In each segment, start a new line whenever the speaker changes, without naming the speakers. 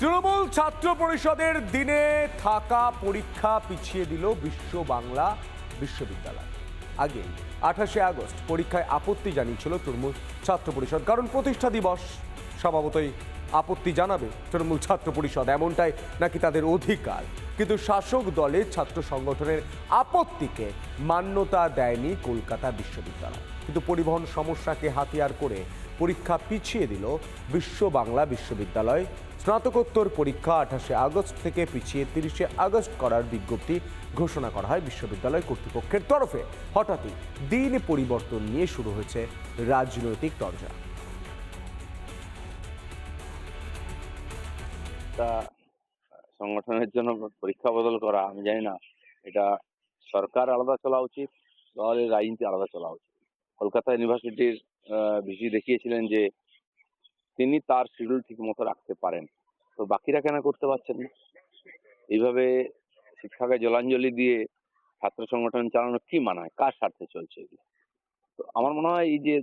তৃণমূল ছাত্র পরিষদের দিনে থাকা পরীক্ষা পিছিয়ে দিল বিশ্ব বাংলা বিশ্ববিদ্যালয়। আগে আঠাশে আগস্ট পরীক্ষায় আপত্তি জানিয়েছিল তৃণমূল ছাত্র পরিষদ, কারণ প্রতিষ্ঠা দিবস স্বভাবতই আপত্তি জানাবে তৃণমূল ছাত্র পরিষদ, এমনটাই নাকি তাদের অধিকার। কিন্তু শাসক দলের ছাত্র সংগঠনের আপত্তিকে মান্যতা দেয়নি কলকাতা বিশ্ববিদ্যালয়। কিন্তু পরিবহন সমস্যাকে হাতিয়ার করে পরীক্ষা পিছিয়ে দিল বিশ্ব বাংলা বিশ্ববিদ্যালয়। স্নাতকোত্তর পরীক্ষা আঠাশে আগস্ট থেকে পিছিয়ে তিরিশে আগস্ট করার বিজ্ঞপ্তি ঘোষণা করা হয় বিশ্ববিদ্যালয় কর্তৃপক্ষের তরফে। হঠাৎই দিন পরিবর্তন নিয়ে শুরু হয়েছে রাজনৈতিক তরজা।
একটা সংগঠনের জন্য পরীক্ষা বদল করা, আমি জানি না। এটা সরকার আলাদা চলা উচিত তাহলে রাজনীতি আলাদা চলা উচিত। কলকাতা ইউনিভার্সিটির ভিসি দেখিয়েছিলেন যে তিনি তার শিডিউল ঠিক মতো রাখতে পারেন। তো বাকিরা কেন করতে পারছেন না? এইভাবে শিক্ষাকে জলাঞ্জলি দিয়ে ছাত্র সংগঠন চালানো কি মানায়? কার স্বার্থে চলছে এগুলো? তো আমার মনে হয় এই যে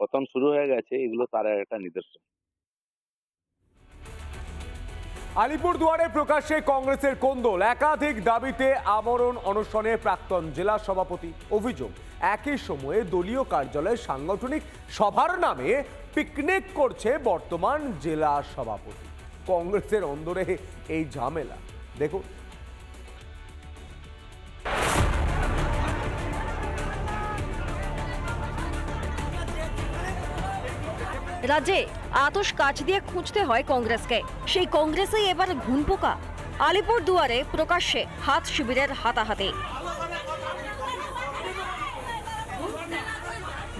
পতন শুরু হয়ে গেছে, এগুলো তার একটা নিদর্শন।
আলিপুর দুয়ারে প্রকাশ্যে কংগ্রেসের কোন্দল। একাধিক দাবিতে আমরণ অনশনে প্রাক্তন জেলা সভাপতি অভিযোগ। একই সময়ে দলীয় কার্যালয়ে সাংগঠনিক সভার নামে পিকনিক করছে বর্তমান জেলা সভাপতি। কংগ্রেসের অন্দরে এই ঝামেলা। দেখুন।
রাজ্যে আতস কাঠ দিয়ে খুঁজতে হয় কংগ্রেসকে। সেই কংগ্রেসেই এবার ঘুনপোকা আলিপুর দুয়ারে প্রকাশ্যে হাত শিবিরের হাতাহাতি।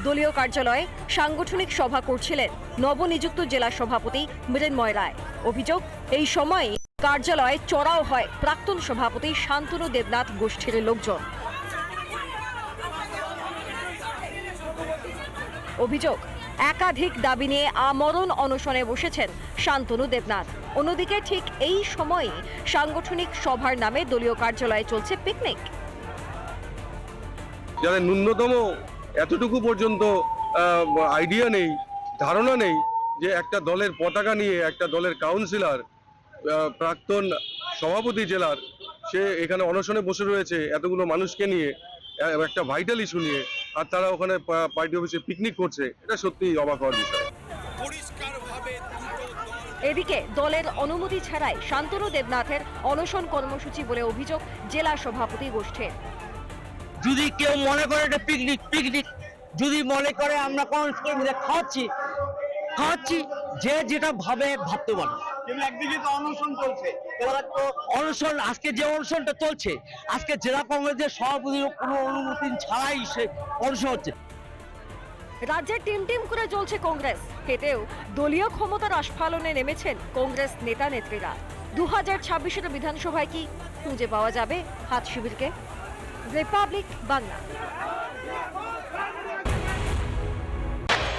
দলীয় কার্যালয়ে সাংগঠনিক সভা করছিলেন নবনিযুক্ত জেলা সভাপতি মৃন্ময় রায়। অভিযোগ, এই সময়ে কার্যালয়ে চড়াও হয় প্রাক্তন সভাপতি শান্তনু দেবনাথ গোষ্ঠীর লোকজন। অভিযোগ একাধিক দাবি নিয়ে আমরণ অনশনে বসেছেন শান্তনু দেবনাথ। অন্যদিকে ঠিক এই সময়ে সাংগঠনিক সভার নামে দলীয় কার্যালয়ে চলছে পিকনিক।
যাদের ন্যূনতম এতটুকু পর্যন্ত আইডিয়া নেই, ধারণা নেই যে একটা দলের পতাকা নিয়ে একটা দলের কাউন্সিলর প্রাক্তন সভাপতি জেলার, সে এখানে অনশনে বসে রয়েছে এতগুলো মানুষকে নিয়ে একটা ভাইটাল ইস্যু নিয়ে। আর তারা ওখানে পার্টি অফিসে পিকনিক করছে এটা সত্যিই অবাক হওয়ার বিষয়।
এদিকে দলের অনুমতি ছাড়াই শান্তনু দেবনাথের অনশন কর্মসূচি বলে অভিযোগ জেলা সভাপতি গোষ্ঠীর।
যদি কেউ মনে করে এটা পিকনিক পিকনিক যদি মনে করে আমরা কংগ্রেস কর্মীদের খাওয়াচ্ছি খাওয়াচ্ছি যে যেটা ভাবে ভাবতে পারে।
কিন্তু একদিকে তো অনশন চলছে।
অনশন, আজকে যে অনশনটা চলছে, আজকে জেলা কংগ্রেসের সভাপতির অনুমতি ছাড়াই সে অনশন হচ্ছে।
রাজ্যে টিম টিম করে চলছে কংগ্রেস। এতেও দলীয় ক্ষমতার আস্ফালনে নেমেছেন কংগ্রেস নেতা নেত্রীরা। দু হাজার ছাব্বিশের বিধানসভায় কি খুঁজে পাওয়া যাবে হাত শিবিরকে? রিপাবলিক বাংলা।